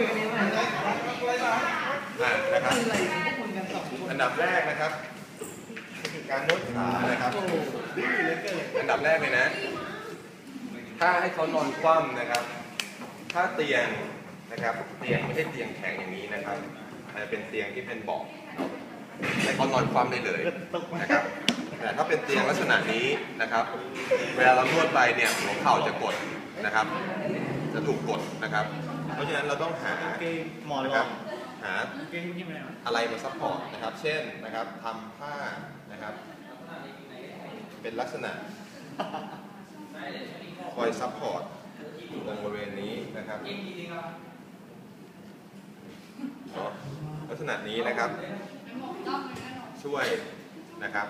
อะนะครับอันดับแรกนะครับคือการนวดขานะครับ อันดับแรกเลยนะ ถ้าให้เขานอนคว่ำนะครับ ถ้าเตียงนะครับ เตียงไม่ใช่เตียงแข็งอย่างนี้นะครับอาจจะเป็นเตียงที่เป็นเบาะให้เขานอนคว่ำได้เลยนะครับ แต่ถ้าเป็นเตียงลักษณะนี้นะครับ เวลาเรานวดไปเนี่ยหัวเข่าจะกดนะครับ จะถูกกดนะครับ เพราะฉะนั้นเราต้องหาเกมหมอนรอรับหาเกมที่ไหนวะอะไรมาซัพพอร์ตนะครับ เช่นนะครับทำผ้านะครับ เป็นลักษณะคอยซัพพอร์ตตรงบริเวณนี้นะครับลักษณะนี้นะครับช่วยนะครับ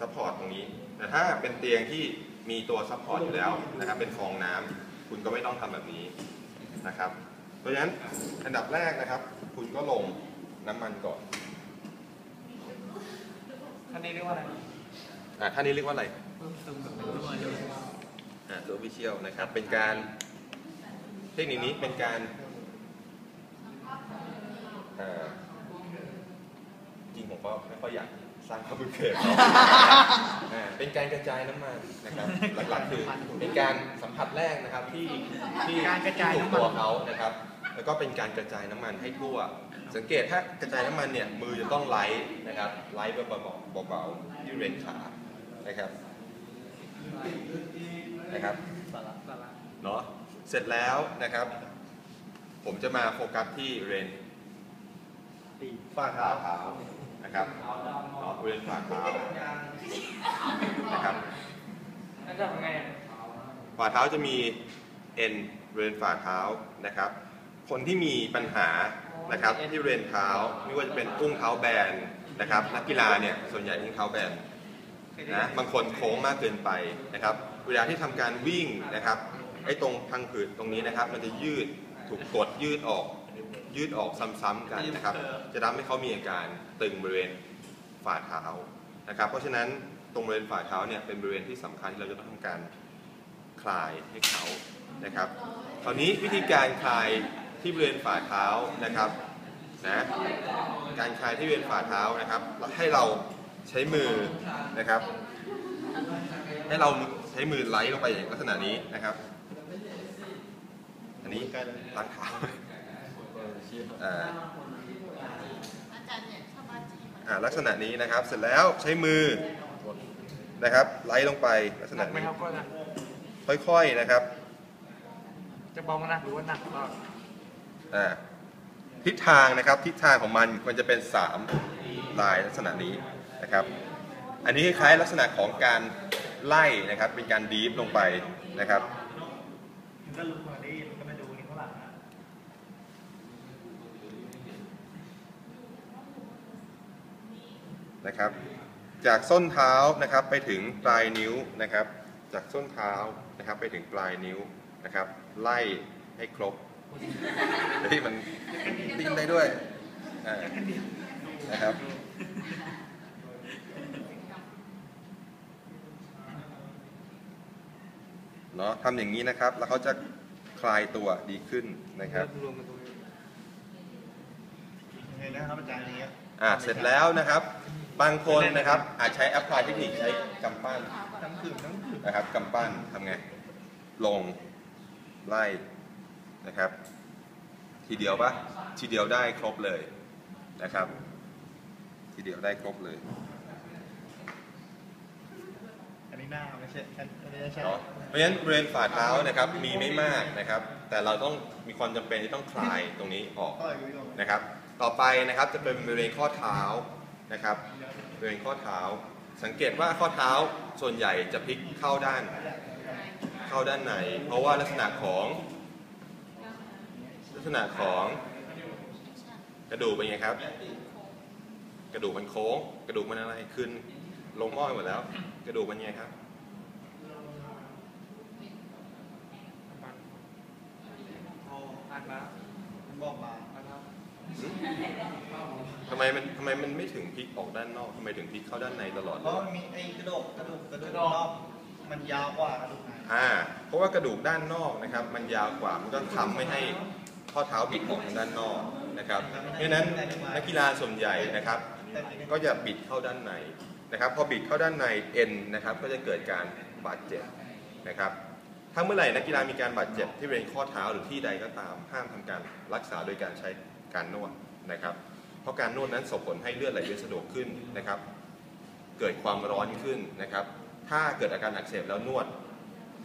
ซัพพอร์ตตรงนี้ แต่ถ้าเป็นเตียงที่มีตัวซัพพอร์ตอยู่แล้วนะครับ เป็นฟองน้ำคุณก็ไม่ต้องทำแบบนี้ นะครับเพราะฉะนั้นอันดับแรกนะครับ คุณก็ลงน้ำมันก่อนท่านนี้เรียกว่าอะไรอ่าท่านนี้เรียกว่าอะไรเพิ่มเติมแบบเป็นตัวเลยอ่าตัววิเชียลนะครับ เป็นการเทคนิคนี้เป็นการอ่าจริงผมก็ไม่ค่อยอยาก สร้างความรุนแรงอ่าเป็นการกระจายน้ำมันนะครับ หลักๆคือเป็นการสัมผัสแรกนะครับที่ที่การกระจายที่ถูน้ำมันตัวเขานะครับ แล้วก็เป็นการกระจายน้ำมันให้ทั่ว สังเกตถ้ากระจายน้ำมันเนี่ยมือจะต้องไล่นะครับไล่เบาๆเบาๆที่เรนขานะครับนะครับสาระสาระเนาะเสร็จแล้วนะครับ ผมจะมาโฟกัสที่เรนตีฝ่าเท้าเท้า นะครับเนาะเรนฝ่าเท้านะครับแล้วจะทำไงอะฝ่าเท้าจะมีเอ็นเรนฝ่าเท้านะครับ คนที่มีปัญหานะครับที่เรนเท้าไม่ว่าจะเป็นอุ้งเท้าแบนนะครับนักกีฬาเนี่ยส่วนใหญ่อุ้งเท้าแบนนะบางคนโค้งมากเกินไปนะครับ เวลาที่ทำการวิ่งนะครับไอ้ตรงพังผืดตรงนี้นะครับ มันจะยืดถูกกดยืดออก ยืดออกซ้ำๆกันนะครับ จะทำให้เขามีอาการตึงบริเวณฝ่าเท้านะครับ เพราะฉะนั้นตรงบริเวณฝ่าเท้าเนี่ยเป็นบริเวณที่สำคัญที่เราจะต้องทำการคลายให้เขานะครับ คราวนี้วิธีการคลายที่บริเวณฝ่าเท้านะครับนะการคลายที่บริเวณฝ่าเท้านะครับ ให้เราใช้มือนะครับ ให้เราใช้มือไล่ลงไปอย่างลักษณะนี้นะครับ อันนี้ล้างเท้า อ่าอาจารย์เนี่ยชอบบ้าจีมาอ่าลักษณะนี้นะครับเสร็จแล้วใช้มือนะครับไล่ลงไปลักษหณะนักไหมนี้ครับก็นะค่อยๆนะครับ จะเบามานะหรือว่าหนักก็อ่าทิศทางนะครับทิศทางของมันมันจะเป็นสามลายลักษณะนี้นะครับ อันนี้คล้ายๆลักษณะของการไล่นะครับเป็นการดีฟลงไปนะครับ มันก็รู้มาได้มันก็ไม่ดูนี่เท่าไหร่นะ นะครับ จากส้นเท้านะครับไปถึงปลายนิ้วนะครับ จากส้นเท้านะครับไปถึงปลายนิ้วนะครับ ไล่ให้ครบเฮ้ยมันดิ้นได้ด้วยอ่านะครับเนาะทำอย่างนี้นะครับ แล้วเขาจะคลายตัวดีขึ้นนะครับรวมกันตรงนี้ยังไงนะครับอาจารย์อย่างเงี้ยอ่าเสร็จแล้วนะครับ บางคนนะครับอาจใช้แอปพลายเทคนิคใช้กำปั้นทั้งคืนทั้งคืนนะครับกำปั้นทำไง ลงไล่นะครับ ทีเดียวปะทีเดียวได้ครบเลยนะครับ ทีเดียวได้ครบเลย อันนี้หน้าไม่ใช่อันอันนี้ใช่เนาะเพราะฉะนั้นบริเวณฝ่าเท้านะครับมีไม่มากนะครับ แต่เราต้องมีความจำเป็นที่ต้องคลายตรงนี้ออกก็อายุยงนะครับ ต่อไปนะครับจะเป็นบริเวณข้อเท้า นะครับบริเวณข้อเท้า สังเกตว่าข้อเท้าส่วนใหญ่จะพลิกเข้าด้าน เข้าด้านใน เพราะว่าลักษณะของลักษณะของกระดูกเป็นไงครับ กระดูกมันโค้ง กระดูกมันอะไรขึ้นลงหม้อไปหมดแล้ว กระดูกมันยังไงครับเอาอ่านมามันบอกมาอ่านมา ทำไมมันทำไมมันไม่ถึงพลิกออกด้านนอกทำไมถึงพลิกเข้าด้านในตลอดเพเลราะยมันมีไอ้กระดูกกระดูกกระดูกรอบมันยาวกว่ากระดูกในอ่าเพราะว่ากระดูกด้านนอกนะครับ มันยาวกว่ามันก็ค้ำไม่ให้ข้อเท้าบิดออกทางด้านนอกนะครับเพราะฉะนั้นนักกีฬาส่วนใหญ่นะครับก็จะบิดเข้าด้านในนะครับ พอบิดเข้าด้านในเอ็นนะครับก็จะเกิดการบาดเจ็บนะครับ ถ้าเมื่อไหร่นักกีฬามีการบาดเจ็บที่บริเวณข้อเท้าหรือที่ใดก็ตามห้ามทำการรักษาโดยการใช้การนวดนะครับ เพราะการนวดนั้นส่งผลให้เลือดไหลเวียนสะดวกขึ้นนะครับ เกิดความร้อนขึ้นนะครับ ถ้าเกิดอาการอักเสบแล้วนวด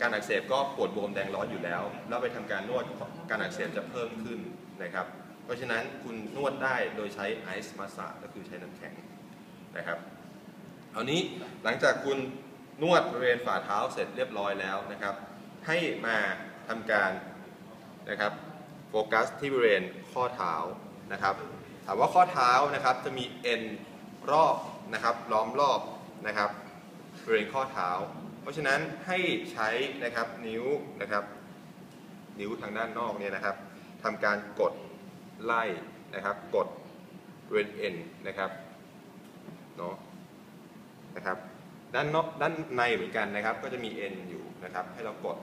การอักเสบก็ปวดบวมแดงร้อนอยู่แล้ว แล้วไปทำการนวดการอักเสบจะเพิ่มขึ้นนะครับ เพราะฉะนั้นคุณนวดได้โดยใช้ไอซ์มาสาก็คือใช้น้ำแข็งนะครับเอานี้หลังจากคุณนวดบริเวณฝ่าเท้าเสร็จเรียบร้อยแล้วนะครับ ให้มาทำการนะครับโฟกัสที่บริเวณข้อเท้านะครับ ถามว่าข้อเท้านะครับจะมีเอ็นรอบนะครับล้อมรอบนะครับบริเวณข้อเท้า เพราะฉะนั้นให้ใช้นะครับนิ้วนะครับ นิ้วทางด้านนอกเนี่ยนะครับทำการกดไล่นะครับ กดบริเวณเอ็นนะครับเนาะนะครับด้านนอกด้านในเหมือนกันนะครับ ก็จะมีเอ็นอยู่นะครับ ให้เรากด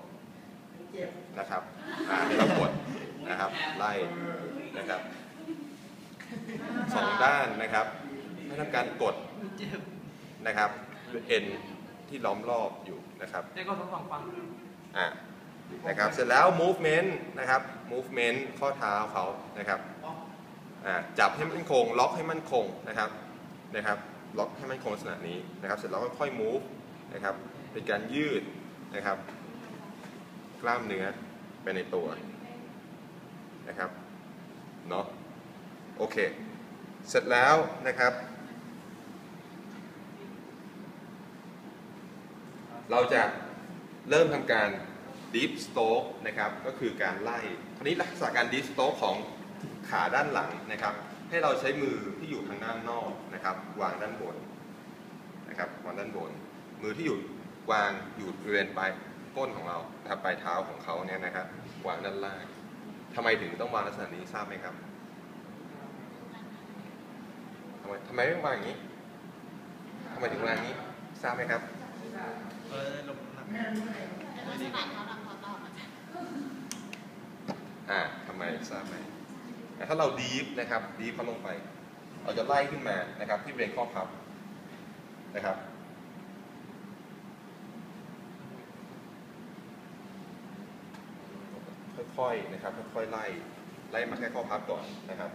นะครับอ่าให้เรากดนะครับไล่นะครับ สองด้านนะครับให้ทำการกดนะครับเอ็นที่ล้อมรอบอยู่นะครับเจ๊ก็ต้องฟังฟังอะนะครับเสร็จแล้ว movement นะครับ movement ข้อเท้าเขานะครับอะจับให้มั่นคง ล็อกให้มั่นคงนะครับนะครับ ล็อกให้มั่นคงลักษณะนี้นะครับ เสร็จแล้วค่อยๆ move นะครับเป็นการยืดนะครับ กล้ามเนื้อไปในตัวนะครับเนาะ โอเค เสร็จแล้วนะครับ เราจะเริ่มทำการ deep stroke นะครับ ก็คือการไล่คราวนี้ลักษณะการ deep stroke ของขาด้านหลังนะครับ ให้เราใช้มือที่อยู่ทางด้านนอกนะครับ วางด้านบนนะครับ วางด้านบน มือที่อยู่วางอยู่บริเวณปลายก้นของเรานะครับปลายเท้าของเขาเนี่ยนะครับ วางด้านล่างทำไมถึงต้องวางลักษณะนี้ทราบไหมครับ ทำไมทำไมไม่วางอย่างนี้ทำไมถึงวางอย่างนี้ ทราบไหมครับเออลงน้ำหนักแต่ลักษณะทำเขาตอบอาจารย์อ่าทำไมทราบไหมถ้าเราดีฟนะครับดีฟเขาลงไป เราจะไล่ขึ้นมานะครับ ที่เบริเวณข้อพับนะครับค่อยๆนะครับค่อยๆไล่ไล่มาแค่ข้อพับก่อนนะครับ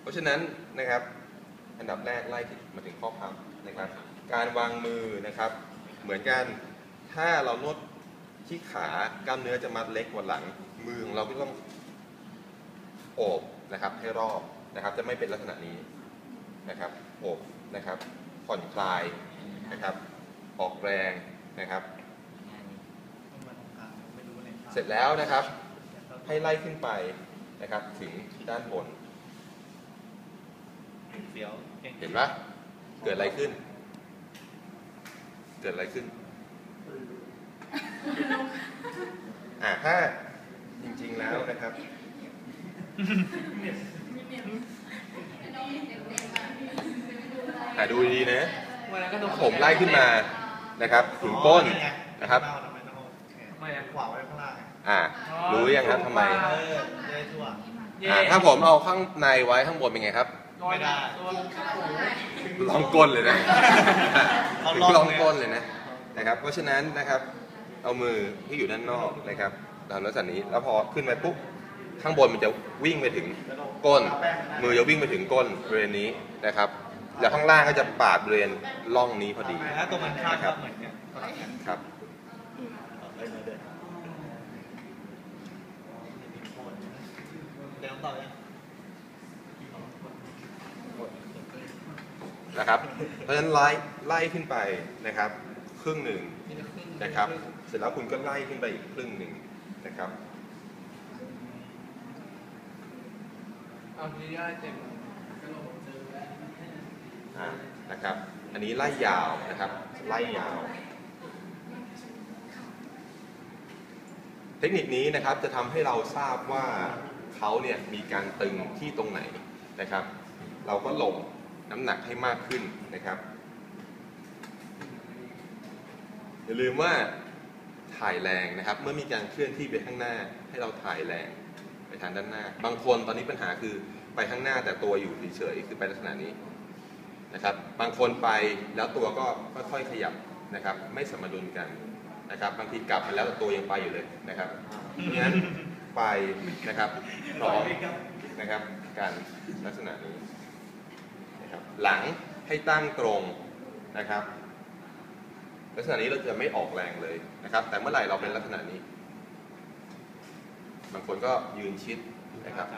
เพราะฉะนั้นนะครับอันดับแรกไล่มาถึงข้อพับนะครับ การวางมือนะครับ เหมือนกันถ้าเรานวดที่ขากล้ามเนื้อจะมัดเล็กกว่าหลัง มือของเราก็ต้องโอบนะครับให้รอบนะครับ จะไม่เป็นลักษณะนี้นะครับโอบนะครับ ผ่อนคลายนะครับ ออกแรงนะครับมันมาตรงกลางไม่รู้เลยเสร็จแล้วนะครับ ให้ไล่ขึ้นไปนะครับ ถึงด้านบน เสียวเก่งเห็นปะเกิดอะไรขึ้น เกิดอะไรขึ้น อ่าถ้าจริง ๆ แล้วนะครับ อ่าดูดีๆนะวันนั้นก็ต้องผมไล่ขึ้นมานะครับ ถึงก้นนะครับเาทำไมต้องเอาแขนทำไมอะขวาไว้ข้างล่างอะอ่า รู้ยังครับทำไมเออจะได้ทั่วอ่า ถ้าผมเอาข้างในไว้ข้างบนเป็นไงครับ ไม่ได้ตัวลองก้นเลยนะเอาถึงลอง ลองก้นเลยนะนะครับ เพราะฉะนั้นนะครับ เอามือที่อยู่ด้านนอกนะครับทำลักษณะนี้แล้วพอขึ้นไปปุ๊บข้างบนมันจะวิ่งไปถึงก้น มือจะวิ่งไปถึงก้นบริเวณนี้นะครับแล้วข้างล่างก็จะปาดบริเวณร่องนี้พอดีถ้าตรงมันข้ามนะคก็รับเหมือนกันสลับกันครับเอ้ยมาเดินเดี๋ยวต่อยัง นะครับ เพราะฉะนั้นไล่ไล่ขึ้นไปนะครับ ครึ่งหนึ่งนะครับ เสร็จแล้วคุณก็ไล่ขึ้นไปอีกครึ่งหนึ่งนะครับเอาทีได้เต็มอ่านะครับ อันนี้ไล่ยาวนะครับ ไล่ยาว เทคนิคนี้นะครับจะทำให้เราทราบว่าเขาเนี่ยมีการตึงที่ตรงไหนนะครับ เราก็ลง น้ำหนักให้มากขึ้นนะครับ อย่าลืมว่าถ่ายแรงนะครับ เมื่อมีการเคลื่อนที่ไปข้างหน้าให้เราถ่ายแรงไปทางด้านหน้า บางคนตอนนี้ปัญหาคือไปข้างหน้าแต่ตัวอยู่เฉยๆคือไปลักษณะนี้นะครับ บางคนไปแล้วตัวก็ค่อยๆขยับนะครับ ไม่สมดุลกันนะครับ บางทีกลับมาแล้วแต่ตัวยังไปอยู่เลยนะครับเพราะฉะนั้นไปนะครับพร้อมนะครับ การลักษณะนี้ นะครับหลังให้ตั้งตรงนะครับลักษณะนี้เราจะไม่ออกแรงเลยนะครับ แต่เมื่อไหร่เราเป็นลักษณะนี้ บางคนก็ยืนชิดนะครับ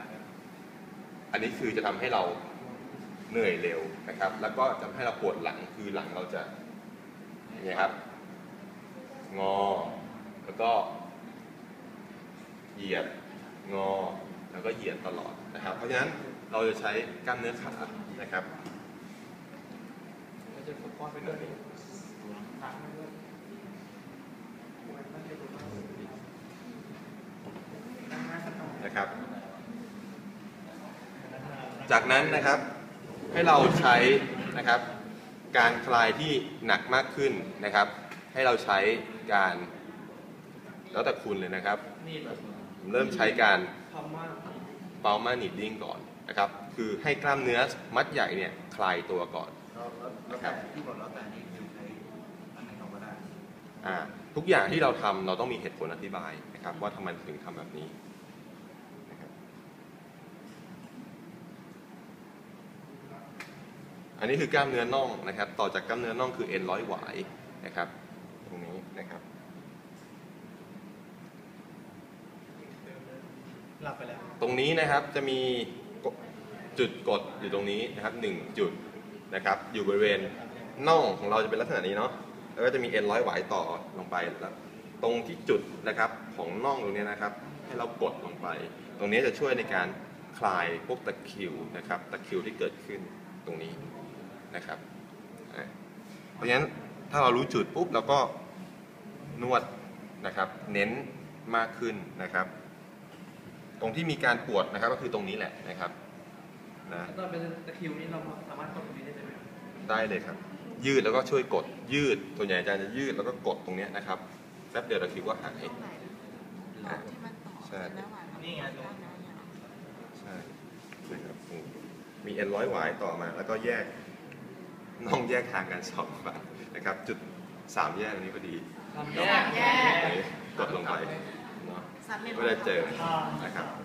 อันนี้คือจะทำให้เราเหนื่อยเร็วนะครับ แล้วก็จะทำให้เราปวดหลังคือหลังเราจะอย่างนี้ครับ งอ แล้วก็เหยียดงอ แล้วก็เหยียดตลอดนะครับ เพราะฉะนั้นเราจะใช้กล้ามเนื้อขา นะครับจะฝึกความไปด้วยถามไปด้วยนะครับ จากนั้นนะครับให้เราใช้นะครับ การคลายที่หนักมากขึ้นนะครับ ให้เราใช้การแล้วแต่คุณเลยนะครับ เริ่มใช้การ ทำมากเปามานิดดิ้งก่อนนะครับ คือให้กล้ามเนื้อมัดใหญ่เนี่ยคลายตัวก่อนแล้วแล้วแล้วแต่ที่บอกแล้วแต่นี่คือใช้อันไหนเราก็ได้อ่าทุกอย่างที่เราทำเราต้องมีเหตุผลอธิบายนะครับ ว่าทำไมถึงทำแบบนี้นะครับอันนี้คือกล้ามเนื้อน่องนะครับ ต่อจากกล้ามเนื้อน่องคือเอ็นร้อยหวายนะครับ ตรงนี้นะครับ หลับไปแล้ว ตรงนี้นะครับจะมีจุดกดอยู่ตรงนี้นะครับหนึ่งจุดนะครับ อยู่บริเวณน่องของเราจะเป็นลักษณะนี้เนาะแล้วก็จะมีเอ็นร้อยหวายต่อลงไปแล้วตรงที่จุดนะครับของน่องตรงนี้นะครับ ให้เรากดลงไป ตรงนี้จะช่วยในการคลายพวกตะคิวนะครับ ตะคิวที่เกิดขึ้นตรงนี้นะครับ เพราะฉะนั้นถ้าเรารู้จุดปุ๊บเราก็นวดนะครับ เน้นมากขึ้นนะครับ รงที่มีการปวดนะครับก็คือตรงนี้แหละนะครับนะตอนเป็นตะคริวนี่เราสามารถกดตรงนี้ได้ไหมได้เลยครับ ยืดแล้วก็ช่วยกดยืดส่วนใหญ่อาจารย์จะยืดแล้วก็กดตรงเนี้ยนะครับแป๊บเดียวเราคิดว่าหายตรงไหนหลอดที่มันต่อใช่แล้วหวานนี่ไงกล้ามเนื้อเนี่ยเหรอใช่นะครับอืมมีเอ็นร้อยหวายต่อมา แล้วก็แยกน่องแยกทางกันสองฝั่งนะครับ จุดสามแยกตรงนี้พอดีทำแยกอันนี้กดลงไป เนาะซัดเลยก็จะเจอนะครับ